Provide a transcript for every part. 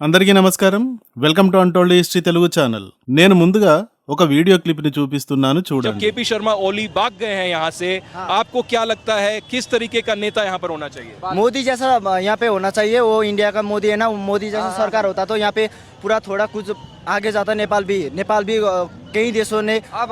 అందరికీ నమస్కారం welcome to untold history Telugu channel నేను ముందుగా ఒక వీడియో క్లిప్ ని చూపిస్తున్నాను जब చూడండి केपी शर्मा ओली भाग गए हैं यहाँ से आपको क्या लगता है किस तरीके का नेता यहाँ पर होना चाहिए मोदी जैसा यहाँ पे होना चाहिए वो इंडिया का मोदी है ना मोदी जैसा सरकार होता तो यहाँ पे पूरा थोड़ा कुछ आगे जाता नेपाल भी नेपाल भी अ, कई देशों ने अ,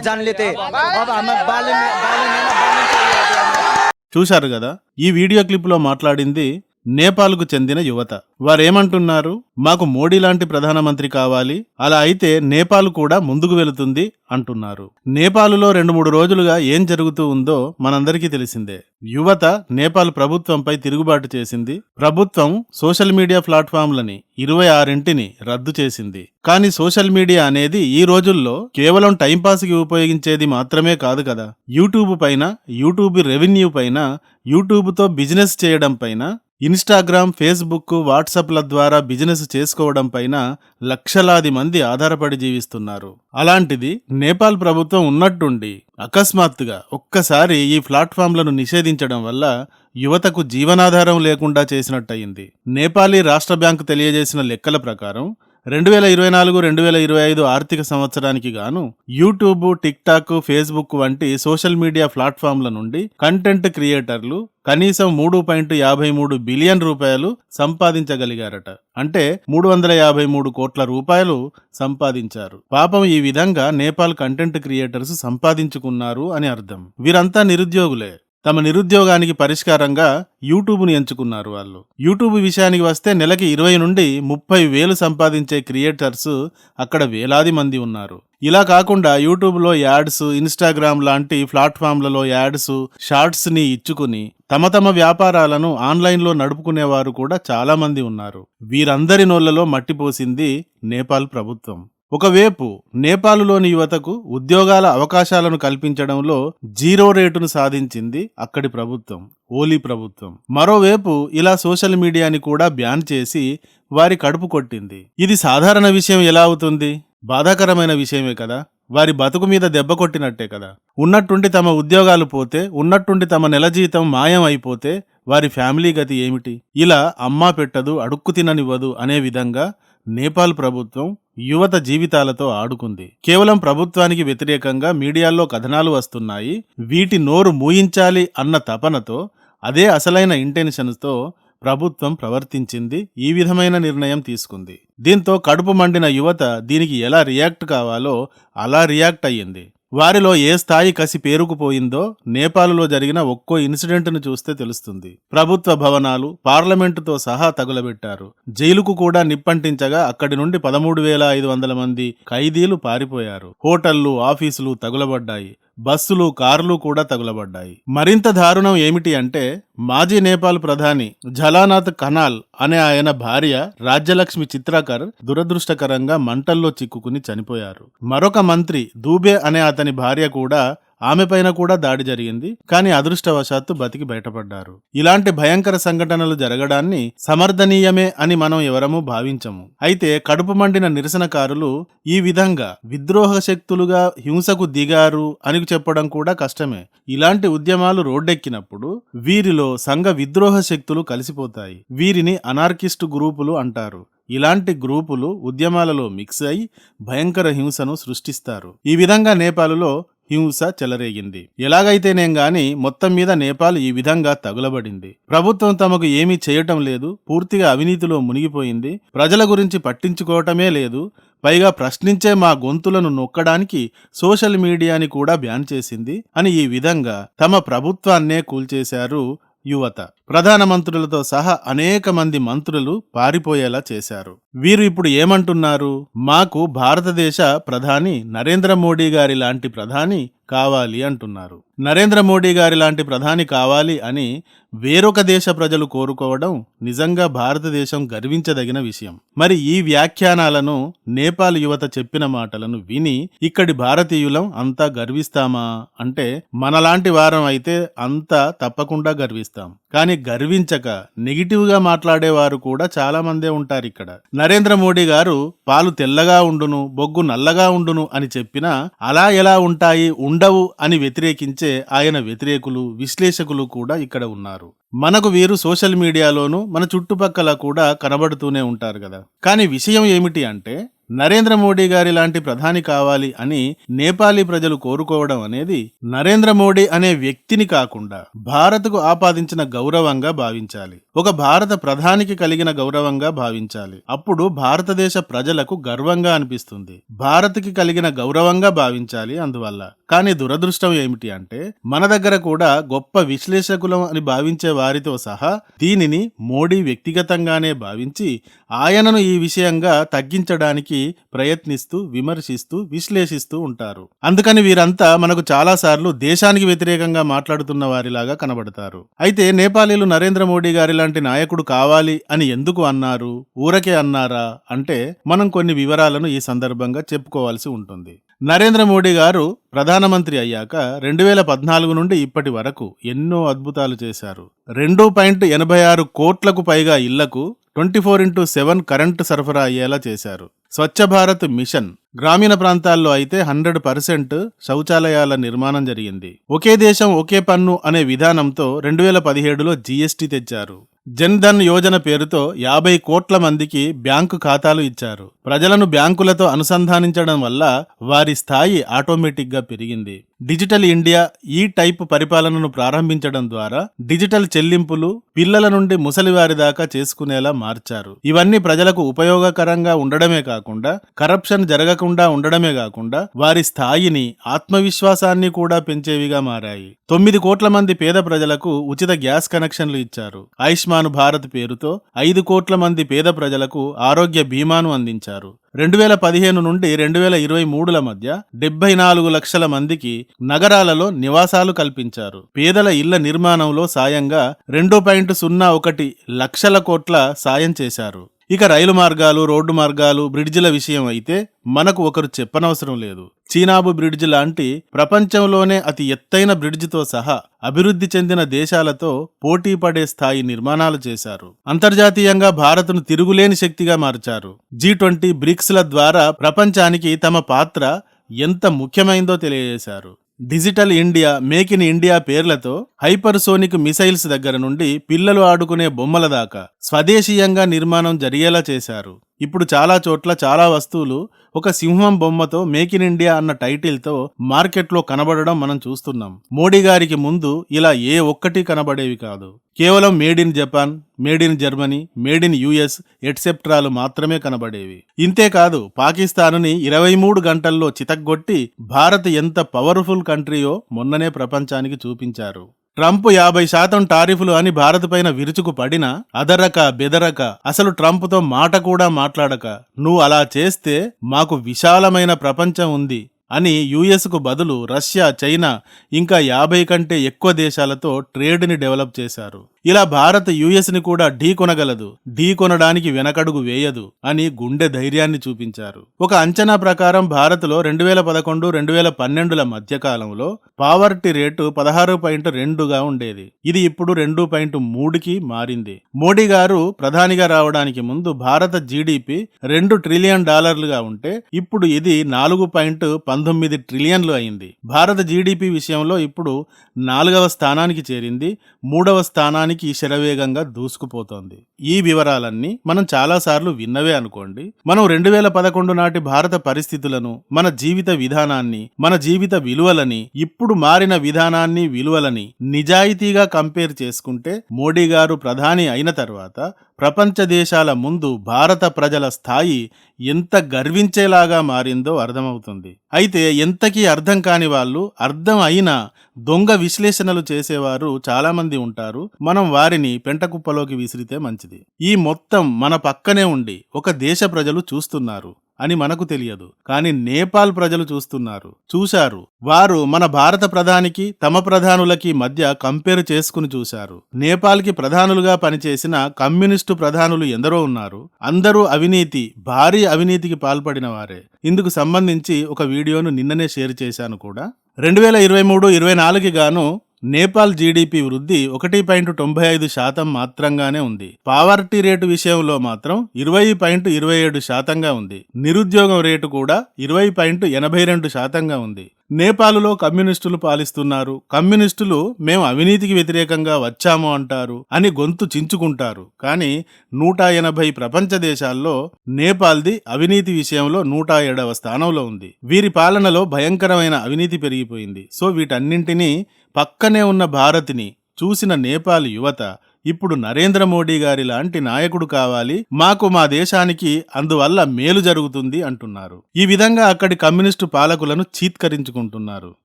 जान लेते अब हमें बालन बालन है ना बालन चाहिए अभी हमें। చూశారు కదా ఈ వీడియో క్లిప్ లో మాట్లాడింది నేపాల్కు చెందిన యువత. వారేమంటున్నారు? మాకు మోడీ లాంటి ప్రధానమంత్రి కావాలి. అలా అయితే నేపాల్ కూడా ముందుకు వెళుతుంది అంటున్నారు. నేపాలులో రెండు మూడు రోజులుగా ఏం జరుగుతూ ఉందో మనందరికీ తెలిసిందే. యువత నేపాల్ ప్రభుత్వంపై తిరుగుబాటు చేసింది. ప్రభుత్వం సోషల్ మీడియా ప్లాట్ఫామ్లని ఇరవై ఆరింటిని రద్దు చేసింది. కానీ సోషల్ మీడియా అనేది ఈ రోజుల్లో కేవలం టైంపాస్కి ఉపయోగించేది మాత్రమే కాదు కదా. యూట్యూబ్ పైన యూట్యూబ్ రెవెన్యూ పైన యూట్యూబ్తో బిజినెస్ చేయడం పైన ఇన్స్టాగ్రామ్ ఫేస్బుక్ వాట్సాప్ల ద్వారా బిజినెస్ చేసుకోవడం పైన లక్షలాది మంది ఆధారపడి జీవిస్తున్నారు. అలాంటిది నేపాల్ ప్రభుత్వం ఉన్నట్టుండి అకస్మాత్తుగా ఒక్కసారి ఈ ప్లాట్ఫామ్లను నిషేధించడం వల్ల యువతకు జీవనాధారం లేకుండా చేసినట్టయింది. నేపాలీ రాష్ట్ర బ్యాంకు తెలియజేసిన లెక్కల ప్రకారం రెండు వేల ఇరవై నాలుగు రెండు వేల ఇరవై ఐదు ఆర్థిక సంవత్సరానికి గాను యూట్యూబ్ టిక్టాక్ ఫేస్బుక్ వంటి సోషల్ మీడియా ప్లాట్ఫామ్ల నుండి కంటెంట్ క్రియేటర్లు కనీసం మూడు పాయింట్ యాభై మూడు బిలియన్ రూపాయలు సంపాదించగలిగారట. అంటే మూడు వందల యాభై మూడు కోట్ల రూపాయలు సంపాదించారు. పాపం ఈ విధంగా నేపాల్ కంటెంట్ క్రియేటర్స్ సంపాదించుకున్నారు అని అర్థం. వీరంతా నిరుద్యోగులే. తమ నిరుద్యోగానికి పరిష్కారంగా యూట్యూబ్ను ఎంచుకున్నారు వాళ్ళు. యూట్యూబ్ విషయానికి వస్తే నెలకి ఇరవై నుండి ముప్పై వేలు సంపాదించే క్రియేటర్స్ అక్కడ వేలాది మంది ఉన్నారు. ఇలా కాకుండా యూట్యూబ్లో యాడ్స్ ఇన్స్టాగ్రామ్ లాంటి ప్లాట్ఫామ్లలో యాడ్స్ షార్ట్స్ని ఇచ్చుకుని తమ తమ వ్యాపారాలను ఆన్లైన్లో నడుపుకునేవారు కూడా చాలామంది ఉన్నారు. వీరందరి నోళ్ళలో మట్టిపోసింది నేపాల్ ప్రభుత్వం. ఒకవైపు నేపాలులోని యువతకు ఉద్యోగాల అవకాశాలను కల్పించడంలో జీరో రేటును సాధించింది అక్కడి ప్రభుత్వం ఓలీ ప్రభుత్వం. మరోవైపు ఇలా సోషల్ మీడియాని కూడా బ్యాన్ చేసి వారి కడుపు కొట్టింది. ఇది సాధారణ విషయం ఎలా అవుతుంది? బాధాకరమైన విషయమే కదా. వారి బతుకు మీద దెబ్బ కొట్టినట్టే కదా. ఉన్నట్టుండి తమ ఉద్యోగాలు పోతే ఉన్నట్టుండి తమ నెల జీతం మాయం అయిపోతే వారి ఫ్యామిలీ గతి ఏమిటి? ఇలా అమ్మా పెట్టదు అడుక్కు తిననివ్వదు అనే విధంగా నేపాల్ ప్రభుత్వం యువత జీవితాలతో ఆడుకుంది. కేవలం ప్రభుత్వానికి వ్యతిరేకంగా మీడియాల్లో కథనాలు వస్తున్నాయి. వీటి నోరు మూయించాలి అన్న తపనతో అదే అసలైన ఇంటెన్షన్స్తో ప్రభుత్వం ప్రవర్తించింది ఈ విధమైన నిర్ణయం తీసుకుంది. దీంతో కడుపు మండిన యువత దీనికి ఎలా రియాక్ట్ కావాలో అలా రియాక్ట్ అయ్యింది. వారిలో ఏ స్థాయి కసి పేరుకుపోయిందో నేపాల్లో జరిగిన ఒక్కో ఇన్సిడెంట్ను చూస్తే తెలుస్తుంది. ప్రభుత్వ భవనాలు పార్లమెంటుతో సహా తగులబెట్టారు. జైలుకు కూడా నిప్పంటించగా అక్కడి నుండి పదమూడు వేల ఐదు వందల మంది ఖైదీలు పారిపోయారు. హోటళ్ళు ఆఫీసులు తగులబడ్డాయి. బస్సులు కార్లు కూడా తగులబడ్డాయి. మరింత దారుణం ఏమిటి అంటే మాజీ నేపాల్ ప్రధాని జలానాథ్ కనాల్ అనే ఆయన భార్య రాజ్యలక్ష్మి చిత్రాకర్ దురదృష్టకరంగా మంటల్లో చిక్కుకుని చనిపోయారు. మరొక మంత్రి దూబే అనే అతని భార్య కూడా ఆమెపైన కూడా దాడి జరిగింది. కానీ అదృష్టవశాత్తు బతికి బయటపడ్డారు. ఇలాంటి భయంకర సంఘటనలు జరగడాన్ని సమర్థనీయమే అని మనం ఎవరమూ భావించము. అయితే కడుపు మండిన నిరసనకారులు ఈ విధంగా విద్రోహ శక్తులుగా హింసకు దిగారు అని చెప్పడం కూడా కష్టమే. ఇలాంటి ఉద్యమాలు రోడ్డెక్కినప్పుడు వీరిలో సంఘ విద్రోహ శక్తులు కలిసిపోతాయి. వీరిని అనార్కిస్ట్ గ్రూపులు అంటారు. ఇలాంటి గ్రూపులు ఉద్యమాలలో మిక్స్ అయి భయంకర హింసను సృష్టిస్తారు. ఈ విధంగా నేపాలులో హింస చెలరేగింది. ఎలాగైతేనేం గాని మొత్తం మీద నేపాల్ ఈ విధంగా తగులబడింది. ప్రభుత్వం తమకు ఏమీ చేయటం లేదు. పూర్తిగా అవినీతిలో మునిగిపోయింది. ప్రజల గురించి పట్టించుకోవటమే లేదు. పైగా ప్రశ్నించే మా గొంతులను నొక్కడానికి సోషల్ మీడియాని కూడా బ్యాన్ చేసింది. అని ఈ విధంగా తమ ప్రభుత్వాన్నే కూల్చేశారు యువత. ప్రధానమంత్రులతో సహా అనేక మంది మంత్రులు పారిపోయేలా చేశారు. వీరు ఇప్పుడు ఏమంటున్నారు? మాకు భారతదేశ ప్రధాని నరేంద్ర మోడీ గారి లాంటి ప్రధాని కావాలి అంటున్నారు. నరేంద్ర మోడీ గారి లాంటి ప్రధాని కావాలి అని వేరొక దేశ ప్రజలు కోరుకోవడం నిజంగా భారతదేశం గర్వించదగిన విషయం. మరి ఈ వ్యాఖ్యానాలను నేపాల్ యువత చెప్పిన మాటలను విని ఇక్కడి భారతీయులం అంతా గర్విస్తామా? అంటే మనలాంటి వారం అయితే అంతా తప్పకుండా గర్విస్తాం. కానీ గర్వించక నెగిటివ్గా మాట్లాడేవారు కూడా చాలా మందే ఉంటారు ఇక్కడ. నరేంద్ర మోడీ గారు పాలు తెల్లగా ఉండును బొగ్గు నల్లగా ఉండును అని చెప్పినా అలా ఎలా ఉంటాయి ఉండవు అని వ్యతిరేకించే ఆయన వ్యతిరేకులు విశ్లేషకులు కూడా ఇక్కడ ఉన్నారు. మనకు వీరు సోషల్ మీడియాలోనూ మన చుట్టుపక్కల కూడా కనబడుతూనే ఉంటారు కదా. కానీ విషయం ఏమిటి అంటే నరేంద్ర మోడీ గారి లాంటి ప్రధాని కావాలి అని నేపాలీ ప్రజలు కోరుకోవడం అనేది నరేంద్ర మోడీ అనే వ్యక్తిని కాకుండా భారత్కు ఆపాదించిన గౌరవంగా భావించాలి. ఒక భారత ప్రధానికి కలిగిన గౌరవంగా భావించాలి. అప్పుడు భారతదేశ ప్రజలకు గర్వంగా అనిపిస్తుంది. భారత్కి కలిగిన గౌరవంగా భావించాలి. అందువల్ల కానీ దురదృష్టం ఏమిటి అంటే మన దగ్గర కూడా గొప్ప విశ్లేషకులం అని భావించే వారితో సహా దీనిని మోడీ వ్యక్తిగతంగానే భావించి ఆయనను ఈ విషయంగా తగ్గించడానికి ప్రయత్నిస్తూ విమర్శిస్తూ విశ్లేషిస్తూ ఉంటారు. అందుకని వీరంతా మనకు చాలాసార్లు దేశానికి వ్యతిరేకంగా మాట్లాడుతున్న వారిలాగా కనబడతారు. అయితే నేపాలీలు నరేంద్ర మోడీ గారి లాంటి నాయకుడు కావాలి అని ఎందుకు అన్నారు? ఊరకే అన్నారా? అంటే మనం కొన్ని వివరాలను ఈ సందర్భంగా చెప్పుకోవాల్సి ఉంటుంది. నరేంద్ర మోడీ గారు ప్రధానమంత్రి అయ్యాక రెండు వేల పద్నాలుగు నుండి ఇప్పటి వరకు ఎన్నో అద్భుతాలు చేశారు. రెండు పాయింట్ ఎనభై ఆరు కోట్లకు పైగా ఇళ్ళకు twenty four into seven current సరఫరా అయ్యేలా చేశారు. స్వచ్ఛ భారత్ మిషన్ గ్రామీణ ప్రాంతాల్లో అయితే హండ్రెడ్ పర్సెంట్ శౌచాలయాల నిర్మాణం జరిగింది. ఒకే దేశం ఒకే పన్ను అనే విధానంతో రెండు వేల పదిహేడులో జీఎస్టీ తెచ్చారు. జన్ ధన్ యోజన పేరుతో యాభై కోట్ల మందికి బ్యాంకు ఖాతాలు ఇచ్చారు. ప్రజలను బ్యాంకులతో అనుసంధానించడం వల్ల వారి స్థాయి ఆటోమేటిక్గా పెరిగింది. డిజిటల్ ఇండియా ఈ టైప్ పరిపాలనను ప్రారంభించడం ద్వారా డిజిటల్ చెల్లింపులు పిల్లల నుండి ముసలివారి దాకా చేసుకునేలా మార్చారు. ఇవన్నీ ప్రజలకు ఉపయోగకరంగా ఉండడమే కాకుండా కరప్షన్ జరగకుండా ఉండడమే కాకుండా వారి స్థాయిని ఆత్మవిశ్వాసాన్ని కూడా పెంచేవిగా మారాయి. తొమ్మిది కోట్ల మంది పేద ప్రజలకు ఉచిత గ్యాస్ కనెక్షన్లు ఇచ్చారు. ఆయుష్మాన్ భారత్ పేరుతో ఐదు కోట్ల మంది పేద ప్రజలకు ఆరోగ్య బీమాను అందించారు. రెండు వేల పదిహేను నుండి రెండు వేల ఇరవై మూడుల మధ్య డెబ్బై నాలుగు లక్షల మందికి నగరాలలో నివాసాలు కల్పించారు. పేదల ఇళ్ళ నిర్మాణంలో సాయంగా రెండు పాయింట్ సున్నా ఒకటి లక్షల కోట్ల సాయం చేశారు. ఇక రైలు మార్గాలు రోడ్డు మార్గాలు బ్రిడ్జిల విషయం అయితే మనకు ఒకరు చెప్పనవసరం లేదు. చీనాబు బ్రిడ్జ్ లాంటి ప్రపంచంలోనే అతి ఎత్తైన బ్రిడ్జితో సహా అభివృద్ధి చెందిన దేశాలతో పోటీ పడే స్థాయి నిర్మాణాలు చేశారు. అంతర్జాతీయంగా భారత్ను తిరుగులేని శక్తిగా మార్చారు. జీ ట్వంటీ బ్రిక్స్ల ద్వారా ప్రపంచానికి తమ పాత్ర ఎంత ముఖ్యమైందో తెలియజేశారు. Digital India make in India పేర్లతో హైపర్సోనిక్ మిసైల్స్ దగ్గర నుండి పిల్లలు ఆడుకునే బొమ్మల దాకా స్వదేశీయంగా నిర్మాణం జరిగేలా చేశారు. ఇప్పుడు చాలా చోట్ల చాలా వస్తువులు ఒక సింహం బొమ్మతో మేక్ ఇన్ ఇండియా అన్న టైటిల్తో మార్కెట్లో కనబడడం మనం చూస్తున్నాం. మోడీ గారికి ముందు ఇలా ఏ ఒక్కటి కనబడేవి కాదు. కేవలం made in Japan made in Germany made in US ఎట్సెప్ట్రాలు మాత్రమే కనబడేవి. ఇంతేకాదు పాకిస్తానుని ఇరవై మూడు గంటల్లో చితగ్గొట్టి భారత్ ఎంత పవర్ఫుల్ కంట్రీయో మొన్ననే ప్రపంచానికి చూపించారు. ట్రంప్ యాభై శాతం టారిఫ్లు అని భారత్ పైన విరుచుకు పడినా అదరక బెదరక అసలు ట్రంప్తో మాట కూడా మాట్లాడక. నువ్వు అలా చేస్తే మాకు విశాలమైన ప్రపంచం ఉంది. అని యుఎస్కు బదులు రష్యా చైనా ఇంకా యాభై కంటే ఎక్కువ దేశాలతో ట్రేడ్ని డెవలప్ చేశారు. ఇలా భారత్ యుఎస్ని కూడా ఢీ కొనగలదు. ఢీ కొనడానికి వెనకడుగు వేయదు అని గుండె ధైర్యాన్ని చూపించారు. ఒక అంచనా ప్రకారం భారత్లో రెండు వేల పదకొండు రెండు వేల పన్నెండుల మధ్యకాలంలో పావర్టీ రేటు పదహారు పాయింట్ రెండుగా ఉండేది. ఇది ఇప్పుడు రెండు పాయింట్ మూడుకి మారింది. మోడీ గారు ప్రధానిగా రావడానికి ముందు భారత జీడిపి రెండు ట్రిలియన్ డాలర్లుగా ఉంటే ఇప్పుడు ఇది నాలుగు పాయింట్ పంతొమ్మిది ట్రిలియన్లు అయింది. భారత జీడిపి విషయంలో ఇప్పుడు నాలుగవ స్థానానికి చేరింది. మూడవ స్థానానికి శరవేగంగా దూసుకుపోతోంది. ఈ వివరాలన్నీ మనం చాలాసార్లు విన్నవే అనుకోండి. మనం రెండు వేల పదకొండు నాటి భారత పరిస్థితులను మన జీవిత విధానాన్ని మన జీవిత విలువలని ఇప్పుడు మారిన విధానాన్ని విలువలని నిజాయితీగా కంపేర్ చేసుకుంటే మోడీ గారు ప్రధాని అయిన తర్వాత ప్రపంచ దేశాల ముందు భారత ప్రజల స్థాయి ఎంత గర్వించేలాగా మారిందో అర్థమవుతుంది. అయితే ఎంతకీ అర్థం కాని వాళ్ళు అర్థం అయినా దొంగ విశ్లేషణలు చేసేవారు చాలామంది ఉంటారు. మనం వారిని పెంటకుప్పలోకి విసిరితే మంచిది. ఈ మొత్తం మన పక్కనే ఉండి ఒక దేశ ప్రజలు చూస్తున్నారు. అని మనకు తెలియదు. కానీ నేపాల్ ప్రజలు చూస్తున్నారు. చూశారు. వారు మన భారత ప్రధానికి తమ ప్రధానులకి మధ్య కంపేర్ చేసుకుని చూశారు. నేపాల్కి ప్రధానులుగా పనిచేసిన కమ్యూనిస్టు ప్రధానులు ఎందరో ఉన్నారు. అందరూ అవినీతి భారీ అవినీతికి పాల్పడిన వారే. ఇందుకు సంబంధించి ఒక వీడియోను నిన్ననే షేర్ చేశాను కూడా. రెండు వేల ఇరవై మూడు ఇరవై నాలుగుకి గాను నేపాల్ జీడిపి వృద్ధి ఒకటి పాయింట్ తొంభై ఐదు శాతం మాత్రంగానే ఉంది. పావర్టీ రేటు విషయంలో మాత్రం ఇరవై పాయింట్ ఇరవై ఏడు శాతంగా ఉంది. నిరుద్యోగం రేటు కూడా ఇరవై పాయింట్ ఎనభై రెండు శాతంగా ఉంది. నేపాలులో కమ్యూనిస్టులు పాలిస్తున్నారు. కమ్యూనిస్టులు మేము అవినీతికి వ్యతిరేకంగా వచ్చాము అంటారు అని గొంతు చించుకుంటారు. కానీ నూట ఎనభై ప్రపంచ దేశాల్లో నేపాల్ది అవినీతి విషయంలో నూట ఏడవ స్థానంలో ఉంది. వీరి పాలనలో భయంకరమైన అవినీతి పెరిగిపోయింది. సో వీటన్నింటినీ పక్కనే ఉన్న భారత్ని చూసిన నేపాల్ యువత ఇప్పుడు నరేంద్ర మోడీ గారి లాంటి నాయకుడు కావాలి. మాకు మా దేశానికి అందువల్ల మేలు జరుగుతుంది అంటున్నారు. ఈ విధంగా అక్కడి కమ్యూనిస్టు పాలకులను చీత్కరించుకుంటున్నారు.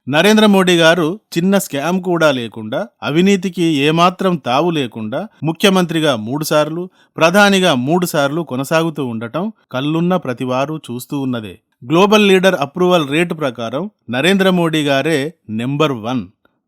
నరేంద్ర మోడీ గారు చిన్న స్కామ్ కూడా లేకుండా అవినీతికి ఏమాత్రం తావు లేకుండా ముఖ్యమంత్రిగా మూడు సార్లు ప్రధానిగా మూడు సార్లు కొనసాగుతూ ఉండటం కళ్ళున్న ప్రతివారు చూస్తూ ఉన్నదే. గ్లోబల్ లీడర్ అప్రూవల్ రేటు ప్రకారం నరేంద్ర మోడీ గారే నెంబర్ వన్.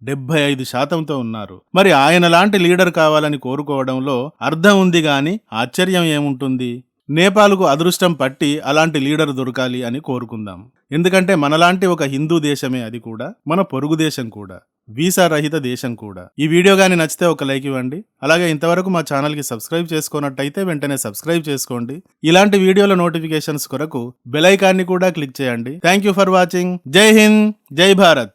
డెబ్బై ఐదు శాతంతో ఉన్నారు. మరి ఆయన లాంటి లీడర్ కావాలని కోరుకోవడంలో అర్థం ఉంది గాని ఆశ్చర్యం ఏముంటుంది? నేపాల్కు అదృష్టం పట్టి అలాంటి లీడర్ దొరకాలి అని కోరుకుందాం. ఎందుకంటే మనలాంటి ఒక హిందూ దేశమే అది కూడా. మన పొరుగు దేశం కూడా. వీసా రహిత దేశం కూడా. ఈ వీడియో కానీ నచ్చితే ఒక లైక్ ఇవ్వండి. అలాగే ఇంతవరకు మా ఛానల్కి సబ్స్క్రైబ్ చేసుకున్నట్టయితే వెంటనే సబ్స్క్రైబ్ చేసుకోండి. ఇలాంటి వీడియోల నోటిఫికేషన్స్ కొరకు బెలైకాన్ని కూడా క్లిక్ చేయండి. Thank you for watching. Jai Hind. Jai Bharat.